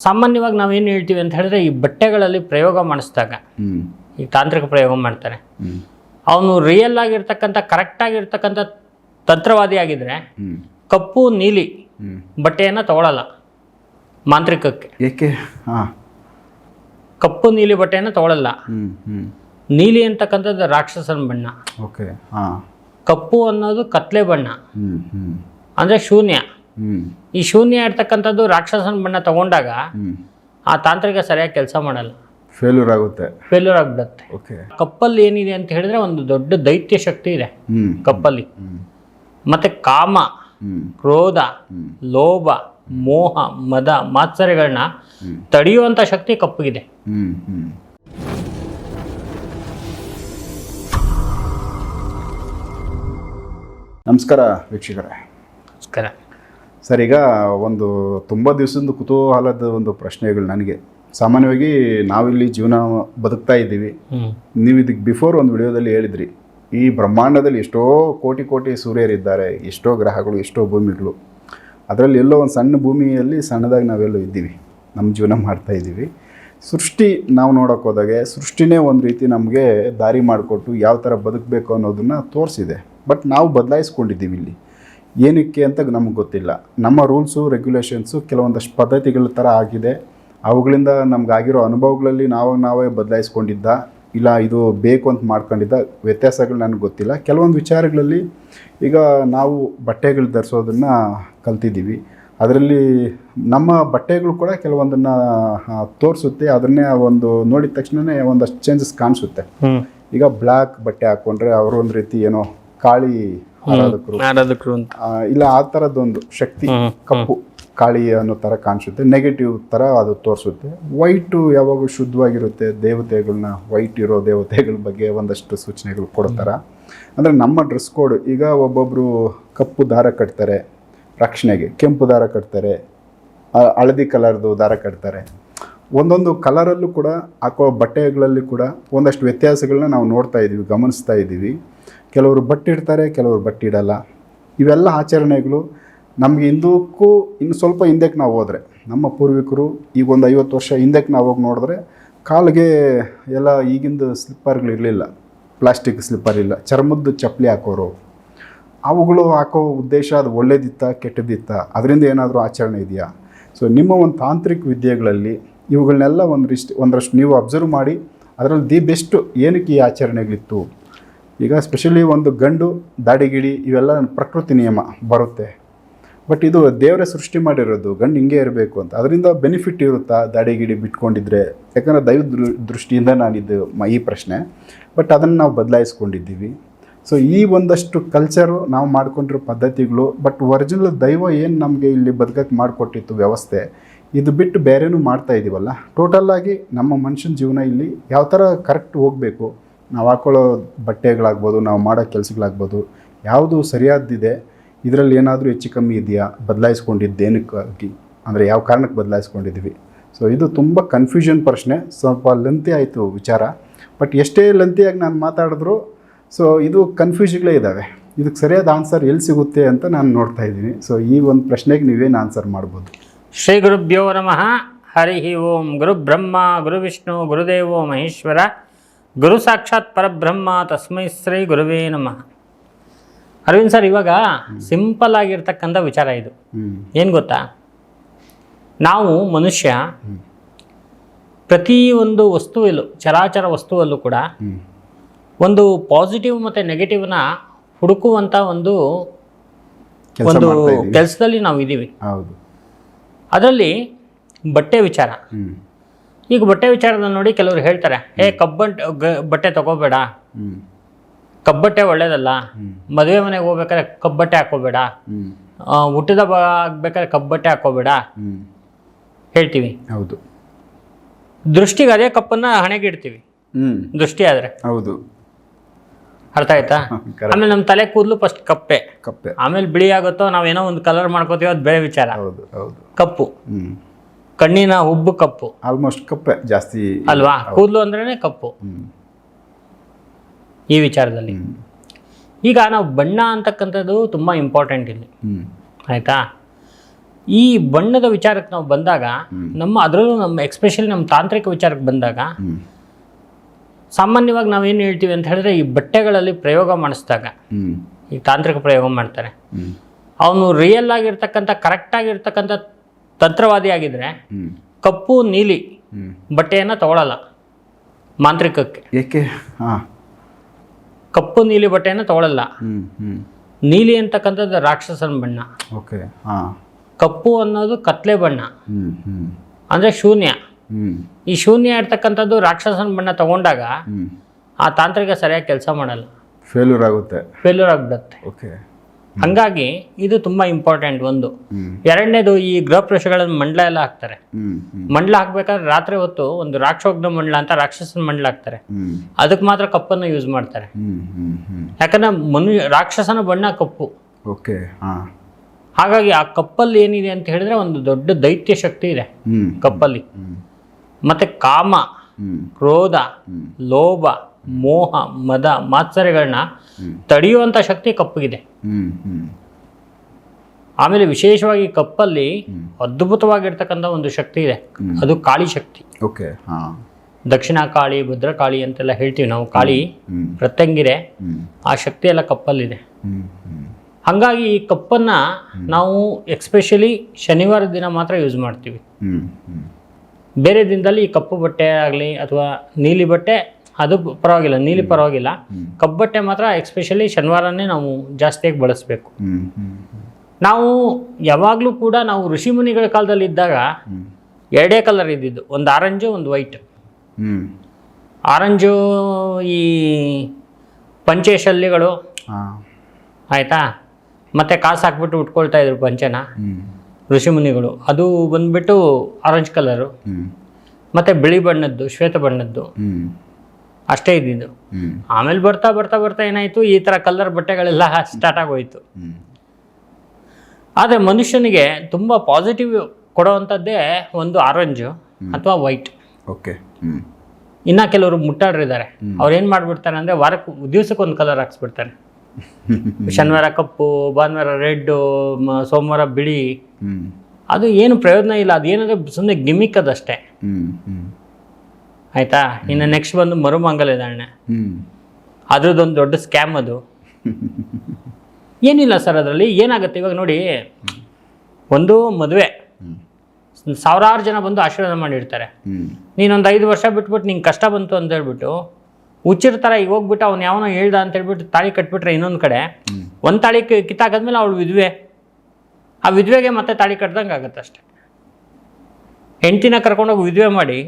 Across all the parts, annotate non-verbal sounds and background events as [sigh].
ಸಾಮಾನ್ಯವಾಗಿ ನಾವೇನು ಹೇಳ್ತೀವಿ ಅಂತ ಹೇಳಿದ್ರೆ ಈ ಬಟ್ಟೆಗಳಲ್ಲಿ ಪ್ರಯೋಗ ಮಾಡಿಸಿದಾಗ ಈ ತಾಂತ್ರಿಕ ಪ್ರಯೋಗ ಮಾಡ್ತಾರೆ. ಅವನು ರಿಯಲ್ ಆಗಿರ್ತಕ್ಕಂಥ ಕರೆಕ್ಟ್ ಆಗಿರ್ತಕ್ಕಂಥ ತಂತ್ರವಾದಿ ಆಗಿದ್ರೆ ಕಪ್ಪು ನೀಲಿ ಬಟ್ಟೆಯನ್ನು ತಗೊಳ್ಳಲ್ಲ ಮಾಂತ್ರಿಕಕ್ಕೆ. ಏಕೆ? ಹಾ. ಕಪ್ಪು ನೀಲಿ ಬಟ್ಟೆಯನ್ನು ತಗೊಳ್ಳಲ್ಲ ನೀಲಿ ಅಂತಕ್ಕಂಥದ್ದು ರಾಕ್ಷಸನ ಬಣ್ಣ. ಓಕೆ ಹಾ. ಕಪ್ಪು ಅನ್ನೋದು ಕತ್ಲೆ ಬಣ್ಣ. ಅಂದರೆ ಶೂನ್ಯ. ಈ ಶೂನ್ಯ ಇರ್ತಕ್ಕಂಥದ್ದು ರಾಕ್ಷಸನ ಬಣ್ಣ ತಗೊಂಡಾಗ ಆ ತಾಂತ್ರಿಕ ಸರಿಯಾಗಿ ಕೆಲಸ ಮಾಡಲ್ಲ. ಫೇಲ್ಯೂರ್ ಆಗುತ್ತೆ. ಫೇಲ್ಯೂರ್ ಆಗಿಬಿಡುತ್ತೆ. ಓಕೆ ಕಪ್ಪಲ್ಲಿ ಏನಿದೆ ಅಂತ ಹೇಳಿದ್ರೆ ಒಂದು ದೊಡ್ಡ ದೈತ್ಯ ಶಕ್ತಿ ಇದೆ ಕಪ್ಪಲ್ಲಿ. ಮತ್ತೆ ಕಾಮ ಕ್ರೋಧ ಲೋಭ ಮೋಹ ಮದ ಮಾತ್ಸರ್ಯಗಳನ್ನ ಹ್ಮ್. ತಡೆಯುವಂಥ ಶಕ್ತಿ ಕಪ್ಪಗಿದೆ. ನಮಸ್ಕಾರ ವೀಕ್ಷಕರೇ. ನಮಸ್ಕಾರ. ಸರ್ ಈಗ ಒಂದು ತುಂಬ ದಿವಸದ ಕುತೂಹಲದ ಒಂದು ಪ್ರಶ್ನೆಗಳು ನನಗೆ. ಸಾಮಾನ್ಯವಾಗಿ ನಾವಿಲ್ಲಿ ಜೀವನ ಬದುಕ್ತಾ ಇದ್ದೀವಿ. ನೀವು ಇದಕ್ಕೆ ಬಿಫೋರ್ ಒಂದು ವಿಡಿಯೋದಲ್ಲಿ ಹೇಳಿದ್ರಿ ಈ ಬ್ರಹ್ಮಾಂಡದಲ್ಲಿ ಎಷ್ಟೋ ಕೋಟಿ ಕೋಟಿ ಸೂರ್ಯರಿದ್ದಾರೆ ಎಷ್ಟೋ ಗ್ರಹಗಳು ಎಷ್ಟೋ ಭೂಮಿಗಳು. ಅದರಲ್ಲಿ ಎಲ್ಲೋ ಒಂದು ಸಣ್ಣ ಭೂಮಿಯಲ್ಲಿ ಸಣ್ಣದಾಗಿ ನಾವೆಲ್ಲೋ ಇದ್ದೀವಿ. ನಮ್ಮ ಜೀವನ ಮಾಡ್ತಾ ಇದ್ದೀವಿ. ಸೃಷ್ಟಿ ನಾವು ನೋಡೋಕೆ ಹೋದಾಗೆ ಸೃಷ್ಟಿನೇ ಒಂದು ರೀತಿ ನಮಗೆ ದಾರಿ ಮಾಡಿಕೊಟ್ಟು ಯಾವ ಥರ ಬದುಕಬೇಕು ಅನ್ನೋದನ್ನು ತೋರಿಸಿದೆ. ಬಟ್ ನಾವು ಬದಲಾಯಿಸ್ಕೊಂಡಿದ್ದೀವಿ ಇಲ್ಲಿ. ಏನಕ್ಕೆ ಅಂತ ನಮಗೆ ಗೊತ್ತಿಲ್ಲ. ನಮ್ಮ ರೂಲ್ಸು ರೆಗ್ಯುಲೇಷನ್ಸು ಕೆಲವೊಂದಷ್ಟು ಪದ್ಧತಿಗಳ ಥರ ಆಗಿದೆ. ಅವುಗಳಿಂದ ನಮಗಾಗಿರೋ ಅನುಭವಗಳಲ್ಲಿ ನಾವು ನಾವೇ ಬದಲಾಯಿಸ್ಕೊಂಡಿದ್ದ ಇಲ್ಲ ಇದು ಬೇಕು ಅಂತ ಮಾಡ್ಕೊಂಡಿದ್ದ ವ್ಯತ್ಯಾಸಗಳು ನನಗೆ ಗೊತ್ತಿಲ್ಲ. ಕೆಲವೊಂದು ವಿಚಾರಗಳಲ್ಲಿ ಈಗ ನಾವು ಬಟ್ಟೆಗಳು ಧರಿಸೋದನ್ನು ಕಲ್ತಿದ್ದೀವಿ. ಅದರಲ್ಲಿ ನಮ್ಮ ಬಟ್ಟೆಗಳು ಕೂಡ ಕೆಲವೊಂದನ್ನು ತೋರಿಸುತ್ತೆ. ಅದನ್ನೇ ಒಂದು ನೋಡಿದ ತಕ್ಷಣವೇ ಒಂದಷ್ಟು ಚೇಂಜಸ್ ಕಾಣಿಸುತ್ತೆ. ಈಗ ಬ್ಲ್ಯಾಕ್ ಬಟ್ಟೆ ಹಾಕ್ಕೊಂಡ್ರೆ ಅವರೊಂದು ಒಂದು ರೀತಿ ಏನೋ ಕಾಳಿ ಆರಾಧಕರು. ಆರಾಧಕರು ಅಂತ. ಆ, ಇಲ್ಲ ಆ ಥರದ್ದೊಂದು ಶಕ್ತಿ ಕಪ್ಪು ಕಾಳಿ ಅನ್ನೋ ಥರ ಕಾಣಿಸುತ್ತೆ. ನೆಗೆಟಿವ್ ಥರ ಅದು ತೋರಿಸುತ್ತೆ. ವೈಟು ಯಾವಾಗೂ ಶುದ್ಧವಾಗಿರುತ್ತೆ. ದೇವತೆಗಳನ್ನ ವೈಟ್ ಇರೋ ದೇವತೆಗಳ ಬಗ್ಗೆ ಒಂದಷ್ಟು ಸೂಚನೆಗಳು ಕೊಡ್ತಾರೆ. ಅಂದರೆ ನಮ್ಮ ಡ್ರೆಸ್ ಕೋಡ್ ಈಗ ಒಬ್ಬೊಬ್ಬರು ಕಪ್ಪು ದಾರ ಕಟ್ತಾರೆ. ರಕ್ಷಣೆಗೆ ಕೆಂಪು ದಾರ ಕಟ್ತಾರೆ. ಆ- ಹಳದಿ ಕಲರ್ದು ದಾರ ಕಟ್ತಾರೆ. ಒಂದೊಂದು ಕಲರಲ್ಲೂ ಕೂಡ ಹಾಕೋ ಬಟ್ಟೆಗಳಲ್ಲಿ ಕೂಡ ಒಂದಷ್ಟು ವ್ಯತ್ಯಾಸಗಳನ್ನ ನಾವು ನೋಡ್ತಾ ಇದ್ದೀವಿ ಗಮನಿಸ್ತಾ ಇದ್ದೀವಿ ಕೆಲವರು ಬಟ್ಟಿಡ್ತಾರೆ ಕೆಲವರು ಬಟ್ಟಿಡಲ್ಲ ಇವೆಲ್ಲ ಆಚರಣೆಗಳು ನಮಗೆ ಹಿಂದಕ್ಕೂ ಇನ್ನು ಸ್ವಲ್ಪ ಹಿಂದಕ್ಕೆ ನಾವು ಹೋದರೆ, ನಮ್ಮ ಪೂರ್ವಿಕರು ಈಗ ಒಂದು ಐವತ್ತು ವರ್ಷ ಹಿಂದಕ್ಕೆ ನಾವು ಹೋಗಿ ನೋಡಿದ್ರೆ ಕಾಲಿಗೆ ಎಲ್ಲ ಈಗಿಂದು ಸ್ಲಿಪ್ಪರ್ಗಳು ಇರಲಿಲ್ಲ, ಪ್ಲಾಸ್ಟಿಕ್ ಸ್ಲಿಪ್ಪರ್ ಇಲ್ಲ, ಚರ್ಮದ್ದು ಚಪ್ಪಲಿ ಹಾಕೋರು. ಅವುಗಳು ಹಾಕೋ ಉದ್ದೇಶ ಅದು ಒಳ್ಳೇದಿತ್ತ, ಕೆಟ್ಟದಿತ್ತ? ಅದರಿಂದ ಏನಾದರೂ ಆಚರಣೆ ಇದೆಯಾ? ಸೊ ನಿಮ್ಮ ಒಂದು ತಾಂತ್ರಿಕ ವಿದ್ಯೆಗಳಲ್ಲಿ ಇವುಗಳನ್ನೆಲ್ಲ ಒಂದರಿಷ್ಟು, ಒಂದರಷ್ಟು ನೀವು ಅಬ್ಸರ್ವ್ ಮಾಡಿ, ಅದರಲ್ಲಿ ದಿ ಬೆಸ್ಟ್ ಏನಕ್ಕೆ ಈ ಆಚರಣೆಗಳಿತ್ತು? ಈಗ ಸ್ಪೆಷಲಿ ಒಂದು ಗಂಡು ದಾಡಿಗಿಡಿ ಇವೆಲ್ಲ ಪ್ರಕೃತಿ ನಿಯಮ ಬರುತ್ತೆ. ಬಟ್ ಇದು ದೇವರೇ ಸೃಷ್ಟಿ ಮಾಡಿರೋದು, ಗಂಡು ಹಿಂಗೆ ಇರಬೇಕು ಅಂತ. ಅದರಿಂದ ಬೆನಿಫಿಟ್ ಇರುತ್ತಾ ದಾಡಿಗಿಡಿ ಬಿಟ್ಕೊಂಡಿದ್ರೆ? ಯಾಕಂದರೆ ದೈವ ದೃಷ್ಟಿಯಿಂದ ನಾನಿದ್ದು ಮ- ಈ ಪ್ರಶ್ನೆ. ಬಟ್ ಅದನ್ನು ನಾವು ಬದಲಾಯಿಸ್ಕೊಂಡಿದ್ದೀವಿ. ಸೊ ಈ ಒಂದಷ್ಟು ಕಲ್ಚರು ನಾವು ಮಾಡ್ಕೊಂಡಿರೋ ಪದ್ಧತಿಗಳು ಬಟ್ ಒರಿಜಿನಲ್ ದೈವ ಏನು ನಮಗೆ ಇಲ್ಲಿ ಬದುಕಕ್ಕೆ ಮಾಡಿಕೊಟ್ಟಿತ್ತು ವ್ಯವಸ್ಥೆ, ಇದು ಬಿಟ್ಟು ಬೇರೆನೂ ಮಾಡ್ತಾ ಇದ್ದೀವಲ್ಲ ಟೋಟಲ್ಲಾಗಿ ನಮ್ಮ ಮನುಷ್ಯನ ಜೀವನ ಇಲ್ಲಿ ಯಾವ ಥರ ಕರೆಕ್ಟ್ ಹೋಗಬೇಕು ನಾವು ಹಾಕೊಳ್ಳೋ ಬಟ್ಟೆಗಳಾಗ್ಬೋದು, ನಾವು ಮಾಡೋ ಕೆಲಸಗಳಾಗ್ಬೋದು, ಯಾವುದು ಸರಿಯಾದಿದೆ, ಇದರಲ್ಲಿ ಏನಾದರೂ ಹೆಚ್ಚು ಕಮ್ಮಿ ಇದೆಯಾ? ಬದಲಾಯಿಸ್ಕೊಂಡಿದ್ದೇನಕ್ಕಾಗಿ? ಅಂದರೆ ಯಾವ ಕಾರಣಕ್ಕೆ ಬದಲಾಯಿಸ್ಕೊಂಡಿದ್ದೀವಿ? ಸೊ ಇದು ತುಂಬ ಕನ್ಫ್ಯೂಷನ್ ಪ್ರಶ್ನೆ. ಸ್ವಲ್ಪ ಲೆಂತಿ ಆಯಿತು ವಿಚಾರ. ಬಟ್ ಎಷ್ಟೇ ಲೆಂತಿಯಾಗಿ ನಾನು ಮಾತಾಡಿದ್ರು ಸೊ ಇದು ಕನ್ಫ್ಯೂಷನ್ಗಳೇ ಇದ್ದಾವೆ ಇದಕ್ಕೆ ಸರಿಯಾದ ಆನ್ಸರ್ ಎಲ್ಲಿ ಸಿಗುತ್ತೆ ಅಂತ ನಾನು ನೋಡ್ತಾ ಇದ್ದೀನಿ. ಸೊ ಈ ಒಂದು ಪ್ರಶ್ನೆಗೆ ನೀವೇನು ಆನ್ಸರ್ ಮಾಡ್ಬೋದು? ಶ್ರೀ ಗುರುಭ್ಯೋ ನಮಃ. ಹರಿ ಓಂ. ಗುರು ಬ್ರಹ್ಮ, ಗುರು ವಿಷ್ಣು, ಗುರುದೇವೋ ಮಹೇಶ್ವರ. ಗುರು ಸಾಕ್ಷಾತ್ ಪರಬ್ರಹ್ಮ ತಸ್ಮೈ ಶ್ರೀ ಗುರುವೇ ನಮಃ. ಅರವಿಂದ್ ಸರ್ ಇವಾಗ ಸಿಂಪಲ್ ಆಗಿರ್ತಕ್ಕಂಥ ವಿಚಾರ ಇದು. ಏನು ಗೊತ್ತಾ? ನಾವು ಮನುಷ್ಯ ಪ್ರತಿ ಒಂದು ವಸ್ತುವಲ್ಲೂ ಚರಾಚರ ವಸ್ತುವಲ್ಲೂ ಕೂಡ ಒಂದು ಪಾಸಿಟಿವ್ ಮತ್ತು ನೆಗೆಟಿವ್ನ ಹುಡುಕುವಂಥ ಒಂದು ಒಂದು ಕೆಲಸದಲ್ಲಿ ನಾವು ಇದ್ದೀವಿ ಅದರಲ್ಲಿ ಬಟ್ಟೆ ವಿಚಾರ. ಈಗ ಬಟ್ಟೆ ವಿಚಾರದಲ್ಲಿ ನೋಡಿ ಕೆಲವರು ಹೇಳ್ತಾರೆ ಏ ಕಬ್ಬಂಟ್ ಬಟ್ಟೆ ತಗೋಬೇಡ. ಕಬ್ಬಟ್ಟೆ ಒಳ್ಳೇದಲ್ಲ. ಮದುವೆ ಮನೆಗೆ ಹೋಗ್ಬೇಕಾದ್ರೆ ಕಬ್ಬಟ್ಟೆ ಹಾಕೋಬೇಡ. ಹುಟ್ಟಿದ ಆಗ್ಬೇಕಾದ್ರೆ ಕಬ್ಬಟ್ಟೆ ಹಾಕೋಬೇಡ. ಹೇಳ್ತೀವಿ. ಹೌದು. ದೃಷ್ಟಿಗೆ ಅದೇ ಕಪ್ಪನ್ನ ಹಣೆಗೆ ಇಡ್ತೀವಿ. ದೃಷ್ಟಿ ಆದ್ರೆ. ಹೌದು. ಅರ್ಥ ಆಯ್ತಾ? [laughs] ಆಮೇಲೆ ನಮ್ಮ ತಲೆ ಕೂದಲು ಫಸ್ಟ್ ಕಪ್ಪೆ. ಕಪ್ಪೆ. ಆಮೇಲೆ ಬಿಳಿ ಆಗುತ್ತೋ ನಾವೇನೋ ಒಂದು ಕಲರ್ ಮಾಡ್ಕೋತೀವಿ ಅದು ಬೇರೆ ವಿಚಾರ. ಹೌದು ಹೌದು. ಕಪ್ಪು. ಕಣ್ಣಿನ ಹುಬ್ಬು ಕಪ್ಪು. ಆಲ್ಮೋಸ್ಟ್ ಕಪ್ಪೆ ಜಾಸ್ತಿ ಅಲ್ವಾ? ಕೂದಲು ಅಂದ್ರೇನೆ ಕಪ್ಪು. ಈ ವಿಚಾರದಲ್ಲಿ. ಈಗ ನಾವು ಬಣ್ಣ ಅಂತಕ್ಕಂಥದ್ದು ತುಂಬ ಇಂಪಾರ್ಟೆಂಟ್ ಇಲ್ಲಿ. ಆಯ್ತಾ? ಈ ಬಣ್ಣದ ವಿಚಾರಕ್ಕೆ ನಾವು ಬಂದಾಗ ನಮ್ಮ ಅದರಲ್ಲೂ ನಮ್ಮ ಎಕ್ಸ್ಪೆಷಲಿ ನಮ್ಮ ತಾಂತ್ರಿಕ ವಿಚಾರಕ್ಕೆ ಬಂದಾಗ ಸಾಮಾನ್ಯವಾಗಿ ಸಾಮಾನ್ಯವಾಗಿ ನಾವೇನು ಹೇಳ್ತೀವಿ ಅಂತ ಹೇಳಿದ್ರೆ ಈ ಬಟ್ಟೆಗಳಲ್ಲಿ ಪ್ರಯೋಗ ಮಾಡಿಸಿದಾಗ ಈ ತಾಂತ್ರಿಕ ಪ್ರಯೋಗ ಮಾಡ್ತಾರೆ. ಅವನು ರಿಯಲ್ ಆಗಿರ್ತಕ್ಕಂಥ ಕರೆಕ್ಟ್ ಆಗಿರ್ತಕ್ಕಂಥ ತಂತ್ರವಾದಿ ಆಗಿದ್ರೆ ಕಪ್ಪು ನೀಲಿ ಬಟ್ಟೆಯನ್ನ ತಗೊಳ್ಳಲ್ಲ ಮಾಂತ್ರಿಕಕ್ಕೆ. ಏಕೆ? ಹಾ. ಕಪ್ಪು ನೀಲಿ ಬಟ್ಟೆಯನ್ನು ತಗೊಳ್ಳಲ್ಲ ನೀಲಿ ಅಂತಕ್ಕಂಥದ್ದು ರಾಕ್ಷಸನ ಬಣ್ಣ. ಓಕೆ ಹಾ. ಕಪ್ಪು ಅನ್ನೋದು ಕತ್ಲೆ ಬಣ್ಣ. ಅಂದರೆ ಶೂನ್ಯ. ಈ ಶೂನ್ಯ ಇರ್ತಕ್ಕಂಥದ್ದು ರಾಕ್ಷಸನ ಬಣ್ಣ ತಗೊಂಡಾಗ ಆ ತಾಂತ್ರಿಕ ಸರಿಯಾಗಿ ಕೆಲಸ ಮಾಡಲ್ಲ. ಫೇಲ್ಯೂರ್ ಆಗುತ್ತೆ. ಫೇಲ್ಯೂರ್ ಆಗಿಬಿಡುತ್ತೆ. ಓಕೆ. ಹಂಗಾಗಿ ಇದು ತುಂಬಾ ಇಂಪಾರ್ಟೆಂಟ್ ಒಂದು. ಎರಡನೇದು ಈ ಗೃಹ ಪ್ರವೇಶಗಳನ್ನು ಮಂಡಲ ಎಲ್ಲ ಹಾಕ್ತಾರೆ. ಮಂಡಲ ಹಾಕ್ಬೇಕಾದ್ರೆ ರಾತ್ರಿ ಹೊತ್ತು ಒಂದು ರಾಕ್ಷೋಗ್ನ ಮಂಡಲ ಅಂತ ರಾಕ್ಷಸನ ಮಂಡಲ ಹಾಕ್ತಾರೆ. ಅದಕ್ಕೆ ಮಾತ್ರ ಕಪ್ಪನ್ನು ಯೂಸ್ ಮಾಡ್ತಾರೆ. ಯಾಕಂದ್ರೆ ಮನು ರಾಕ್ಷಸನ ಬಣ್ಣ ಕಪ್ಪು. ಓಕೆ ಹಾ. ಹಾಗಾಗಿ ಆ ಕಪ್ಪಲ್ಲಿ ಏನಿದೆ ಅಂತ ಹೇಳಿದ್ರೆ ಒಂದು ದೊಡ್ಡ ದೈತ್ಯ ಶಕ್ತಿ ಇದೆ ಕಪ್ಪಲ್ಲಿ. ಮತ್ತೆ ಕಾಮ ಕ್ರೋಧ ಲೋಭ ಮೋಹ ಮದ ಮಾತ್ಸರ್ಯಗಳನ್ನ ತಡೆಯುವಂತ ತಡೆಯುವಂಥ ಶಕ್ತಿ ಕಪ್ಪಗಿದೆ. ಆಮೇಲೆ ವಿಶೇಷವಾಗಿ ಕಪ್ಪಲ್ಲಿ ಅದ್ಭುತವಾಗಿರ್ತಕ್ಕಂಥ ಒಂದು ಶಕ್ತಿ ಇದೆ. ಅದು ಕಾಳಿ ಶಕ್ತಿ. ಓಕೆ. ಹಾ. ದಕ್ಷಿಣ ಕಾಳಿ ಭದ್ರಕಾಳಿ ಅಂತೆಲ್ಲ ಹೇಳ್ತೀವಿ ನಾವು. ಕಾಳಿ ಪ್ರತ್ಯಂಗಿರೆ ಆ ಶಕ್ತಿ ಎಲ್ಲ ಕಪ್ಪಲ್ಲಿದೆ. ಹ್ಮ್ ಹ್ಮ್. ಹಾಗಾಗಿ ಈ ಕಪ್ಪನ್ನು ನಾವು ಎಕ್ಸ್ಪೆಷಲಿ ಶನಿವಾರ ದಿನ ಮಾತ್ರ ಯೂಸ್ ಮಾಡ್ತೀವಿ. ಹ್ಮ್ ಹ್ಮ್. ಬೇರೆ ದಿನದಲ್ಲಿ ಈ ಕಪ್ಪು ಬಟ್ಟೆ ಆಗಲಿ ಅಥವಾ ನೀಲಿ ಬಟ್ಟೆ ಅದು ಪರವಾಗಿಲ್ಲ ನೀಲಿ ಪರವಾಗಿಲ್ಲ. ಕಬ್ಬಟ್ಟೆ ಮಾತ್ರ ಎಕ್ಸ್ಪೆಷಲಿ ಶನಿವಾರನೇ ನಾವು ಜಾಸ್ತಿಯಾಗಿ ಬಳಸಬೇಕು. ನಾವು ಯಾವಾಗಲೂ ಕೂಡ ನಾವು ಋಷಿ ಮುನಿಗಳ ಕಾಲದಲ್ಲಿ ಇದ್ದಾಗ ಎರಡೇ ಕಲರ್ ಇದ್ದಿದ್ದು ಒಂದು ಆರೆಂಜು ಒಂದು ವೈಟ್ ಆರೆಂಜು ಈ ಪಂಚೆ ಶಲ್ಯಗಳು ಹಾ. ಆಯಿತಾ? ಮತ್ತು ಕಾಸು ಹಾಕ್ಬಿಟ್ಟು ಉಟ್ಕೊಳ್ತಾ ಇದ್ರು ಪಂಚನ. ಋಷಿ ಋಷಿಮುನಿಗಳು ಅದು ಬಂದ್ಬಿಟ್ಟು ಆರೆಂಜ್ ಕಲರು ಮತ್ತು ಬಿಳಿ ಬಣ್ಣದ್ದು ಶ್ವೇತ ಬಣ್ಣದ್ದು. ಅಷ್ಟೇ ಇದ್ದಿದ್ದು. ಆಮೇಲೆ ಬರ್ತಾ ಬರ್ತಾ ಬರ್ತಾ ಏನಾಯಿತು ಈ ಥರ ಕಲರ್ ಬಟ್ಟೆಗಳೆಲ್ಲ ಸ್ಟಾರ್ಟ್ ಆಗೋಯ್ತು. ಆದರೆ ಮನುಷ್ಯನಿಗೆ ತುಂಬ ಪಾಸಿಟಿವ್ ಕೊಡೋವಂಥದ್ದೇ ಒಂದು ಆರೆಂಜು ಅಥವಾ ವೈಟ್ ಓಕೆ ಇನ್ನು ಕೆಲವರು ಮುಟ್ಟಾಡ್ರಿದ್ದಾರೆ. ಅವ್ರು ಏನು ಮಾಡಿಬಿಡ್ತಾರೆ ಅಂದರೆ ವಾರಕ್ಕೆ ದಿವ್ಸಕ್ಕೆ ಒಂದು ಕಲರ್ ಹಾಕ್ಸ್ಬಿಡ್ತಾರೆ. [laughs] ಶನಿವಾರ ಕಪ್ಪು ಭಾನುವಾರ ರೆಡ್ಡು ಸೋಮವಾರ ಬಿಳಿ. ಅದು ಏನು ಪ್ರಯೋಜನ ಇಲ್ಲ ಅದೇನಂದ್ರೆ ಸುಮ್ಮನೆ ಗಿಮಿಕ್ ಅದಷ್ಟೇ. ಆಯಿತಾ? ಇನ್ನು ನೆಕ್ಸ್ಟ್ ಬಂದು ಮರುಮಂಗಲ ಧಾರಣೆ ಅದ್ರದ್ದೊಂದು ದೊಡ್ಡ ಸ್ಕ್ಯಾಮ್ ಅದು. ಏನಿಲ್ಲ ಸರ್ ಅದರಲ್ಲಿ ಏನಾಗುತ್ತೆ ಇವಾಗ ನೋಡಿ. ಒಂದು ಮದುವೆ. ಸಾವಿರಾರು ಜನ ಬಂದು ಆಶೀರ್ವಾದ ಮಾಡಿರ್ತಾರೆ. ನೀನೊಂದು ಐದು ವರ್ಷ ಬಿಟ್ಬಿಟ್ಟು ನಿಂಗೆ ಕಷ್ಟ ಬಂತು ಅಂತ ಹೇಳ್ಬಿಟ್ಟು ಹುಚ್ಚಿರ ಥರ ಈಗ ಹೋಗ್ಬಿಟ್ಟು ಅವ್ನು ಯಾವನೋ ಹೇಳ್ದ ಅಂತ ಹೇಳ್ಬಿಟ್ಟು ತಾಳಿ ಕಟ್ಬಿಟ್ರೆ ಇನ್ನೊಂದು ಕಡೆ. ಒಂದು ತಾಳಿ ಕಿತ್ತಾಕದ್ಮೇಲೆ ಅವಳು ವಿಧವೆ. ಆ ವಿಧವೆಗೆ ಮತ್ತೆ ತಾಳಿ ಕಟ್ದಂಗೆ ಆಗುತ್ತೆ ಅಷ್ಟೆ. ಹೆಂಡ್ತಿನ ಕರ್ಕೊಂಡೋಗಿ ವಿಧವೆ ಮಾಡಿ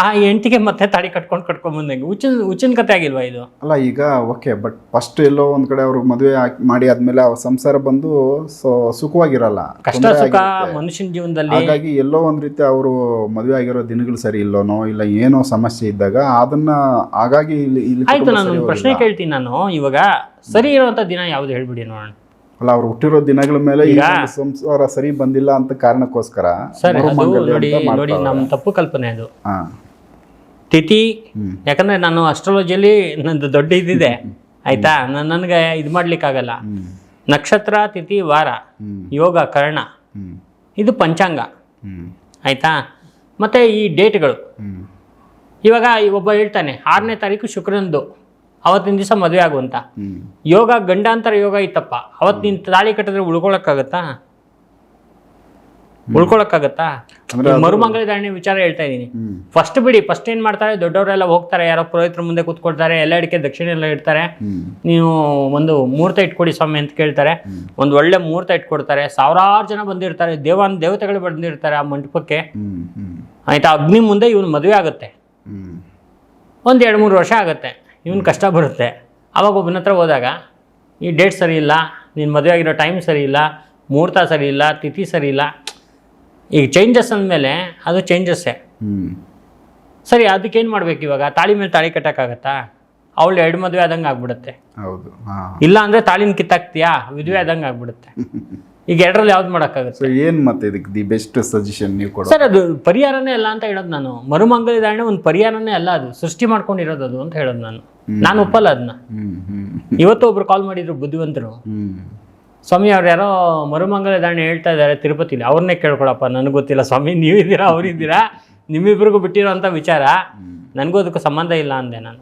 ಆ ಹೆಂಡತಿಗೆ ಮತ್ತೆ ತಾಳಿ ಕಟ್ಕೊಂಡು ಕಟ್ಕೊಂಡ್ ಬಂದಂಗೆ. ಹುಚ್ಚಿನ ಹುಚ್ಚಿನ ಕತೆ ಆಗಿಲ್ವಾ ಇದು? ಅಲ್ಲ ಈಗ ಓಕೆ ಬಟ್ ಫಸ್ಟ್ ಎಲ್ಲೋ ಒಂದ್ ಕಡೆ ಅವ್ರಿಗೆ ಮದುವೆ ಮಾಡಿ ಆದ್ಮೇಲೆ ಅವ್ರ ಸಂಸಾರ ಬಂದು ಸೊ ಸುಖವಾಗಿರಲ್ಲ. ಕಷ್ಟ ಸುಖ. ಮನುಷ್ಯನ ಜೀವನದಲ್ಲಿ ಹಾಗಾಗಿ ಎಲ್ಲೋ ಒಂದ್ ರೀತಿ ಅವರು ಮದುವೆ ಆಗಿರೋ ದಿನಗಳು ಸರಿ ಇಲ್ಲೋನೋ ಇಲ್ಲ ಏನೋ ಸಮಸ್ಯೆ ಇದ್ದಾಗ ಅದನ್ನ ಹಾಗಾಗಿ ಇಲ್ಲಿ ಇಲ್ಲಿ ಆಯ್ತು ನಾನು ಪ್ರಶ್ನೆ ಕೇಳ್ತೀನಿ ನಾನು ಇವಾಗ. ಸರಿ ಇರುವಂತ ದಿನ ಯಾವ್ದು ಹೇಳ್ಬಿಡಿ ನೋಡೋಣ. ಅಲ್ಲ ಅವ್ರು ಹುಟ್ಟಿರೋ ದಿನಗಳ ಮೇಲೆ ಈಗ- ಸಂಸಾರ ಸರಿ ಬಂದಿಲ್ಲ ಅಂತ ಕಾರಣಕ್ಕೋಸ್ಕರ ಸರಿ ಅದು ನೋಡಿ ನೋಡಿ ನಮ್ಮ ತಪ್ಪು ಕಲ್ಪನೆ ಅದು. ತಿಥಿ ಯಾಕಂದ್ರೆ ನಾನು ಅಸ್ಟ್ರಾಲಜಿಯಲ್ಲಿ ನಂದು ದೊಡ್ಡ ಇದಿದೆ ಆಯ್ತಾ? ನಾನು ನನಗೆ ಇದು ಮಾಡ್ಲಿಕ್ಕಾಗಲ್ಲ ನಕ್ಷತ್ರ ತಿಥಿ ವಾರ ಯೋಗ ಕರ್ಣ. ಇದು ಪಂಚಾಂಗ. ಆಯ್ತಾ? ಮತ್ತೆ ಈ ಡೇಟ್ಗಳು. ಇವಾಗ ಒಬ್ಬ ಹೇಳ್ತಾನೆ ಆರನೇ ತಾರೀಕು ಶುಕ್ರನದು. ಅವತ್ತಿನ ದಿವಸ ಮದುವೆ ಆಗುವಂತ. ಯೋಗ ಗಂಡಾಂತರ ಯೋಗ ಇತ್ತಪ್ಪ. ಅವತ್ ನೀನು ತಾಳಿ ಕಟ್ಟಿದ್ರೆ ಉಳ್ಕೊಳಕ್ಕಾಗತ್ತಾ? ಉಳ್ಕೊಳಕ್ಕಾಗತ್ತಾ? ಮರುಮಂಗಳ ಧಾರಣೆ ವಿಚಾರ ಹೇಳ್ತಾ ಇದ್ದೀನಿ ಫಸ್ಟ್ ಬಿಡಿ ಫಸ್ಟ್ ಏನ್ ಮಾಡ್ತಾರೆ? ದೊಡ್ಡವರೆಲ್ಲ ಹೋಗ್ತಾರೆ ಯಾರೋ ಪುರೋಹಿತರ ಮುಂದೆ ಕೂತ್ಕೊಳ್ತಾರೆ ಎಲ್ಲ ಅಡಿಕೆ ದಕ್ಷಿಣ ಎಲ್ಲ ಇಡ್ತಾರೆ. ನೀವು ಒಂದು ಮುಹೂರ್ತ ಇಟ್ಕೊಡಿ ಸ್ವಾಮಿ ಅಂತ ಕೇಳ್ತಾರೆ. ಒಂದು ಒಳ್ಳೆ ಮುಹೂರ್ತ ಇಟ್ಕೊಡ್ತಾರೆ. ಸಾವಿರಾರು ಜನ ಬಂದಿರ್ತಾರೆ. ದೇವಾನ್ ದೇವತೆಗಳು ಬಂದಿರ್ತಾರೆ ಆ ಮಂಟಪಕ್ಕೆ. ಆಯ್ತಾ? ಅಗ್ನಿ ಮುಂದೆ ಇವನು ಮದುವೆ ಆಗುತ್ತೆ. ಒಂದು ಎರಡು ಮೂರು ವರ್ಷ ಆಗುತ್ತೆ. ಇವನು ಕಷ್ಟ ಬರುತ್ತೆ. ಆವಾಗ ಒಬ್ಬನ ಹತ್ರ ಹೋದಾಗ ಈ ಡೇಟ್ ಸರಿ ಇಲ್ಲ ನೀನು ಮದುವೆ ಆಗಿರೋ ಟೈಮ್ ಸರಿ ಇಲ್ಲ ಮುಹೂರ್ತ ಸರಿ ಇಲ್ಲ ತಿಥಿ ಸರಿ ಇಲ್ಲ. ಈಗ ಚೇಂಜಸ್ ಅಂದಮೇಲೆ ಅದು ಚೇಂಜಸ್ಸೇ ಸರಿ ಅದಕ್ಕೇನು ಮಾಡ್ಬೇಕು ಇವಾಗ? ತಾಳಿ ಮೇಲೆ ತಾಳಿ ಕಟ್ಟೋಕ್ಕಾಗತ್ತಾ? ಅವಳು ಎರಡು ಮದುವೆ ಆದಂಗೆ ಆಗ್ಬಿಡುತ್ತೆ. ಹೌದು ಇಲ್ಲ ಅಂದರೆ ತಾಳಿನ ಕಿತ್ತಾಕ್ತೀಯಾ? ವಿಧವೆ ಆದಂಗೆ ಆಗ್ಬಿಡುತ್ತೆ. [laughs] ಈಗ ಎರಡರಲ್ಲಿ ಯಾವ್ದು ಮಾಡೋಕ್ಕಾಗುತ್ತೆ? ಸೊ ಏನ್ ಮತ್ತೆ ಇದಕ್ಕೆ ದಿ ಬೆಸ್ಟ್ ಸಜೆಷನ್ ನೀವು ಕೊಡೋ ಸರ್ ಅದು ಪರಿಹಾರನೇ ಅಲ್ಲ ಅಂತ ಹೇಳೋದು ನಾನು. ಮರುಮಂಗಲ ಧಾರಣೆ ಒಂದು ಪರಿಹಾರನೇ ಅಲ್ಲ ಅದು. ಸೃಷ್ಟಿ ಮಾಡ್ಕೊಂಡಿರೋದು ಅದು ಅಂತ ಹೇಳೋದು ನಾನು. ನಾನು ಒಪ್ಪಲ್ಲ ಅದನ್ನ ಇವತ್ತು ಒಬ್ರು ಕಾಲ್ ಮಾಡಿದ್ರು ಬುದ್ಧಿವಂತರು. ಸ್ವಾಮಿ ಅವ್ರು ಯಾರೋ ಮರುಮಂಗಲ ದಾಣಿ ಹೇಳ್ತಾ ಇದ್ದಾರೆ ತಿರುಪತಿಲಿ. ಅವ್ರನ್ನೇ ಕೇಳ್ಕೊಡಪ್ಪ ನನಗೆ ಗೊತ್ತಿಲ್ಲ ಸ್ವಾಮಿ. ನೀವಿದ್ದೀರಾ ಅವರಿದ್ದೀರಾ ನಿಮ್ಮಿಬ್ರಿಗೂ ಬಿಟ್ಟಿರೋಂಥ ವಿಚಾರ. ನನಗೂ ಅದಕ್ಕೂ ಸಂಬಂಧ ಇಲ್ಲ ಅಂದೆ ನಾನು.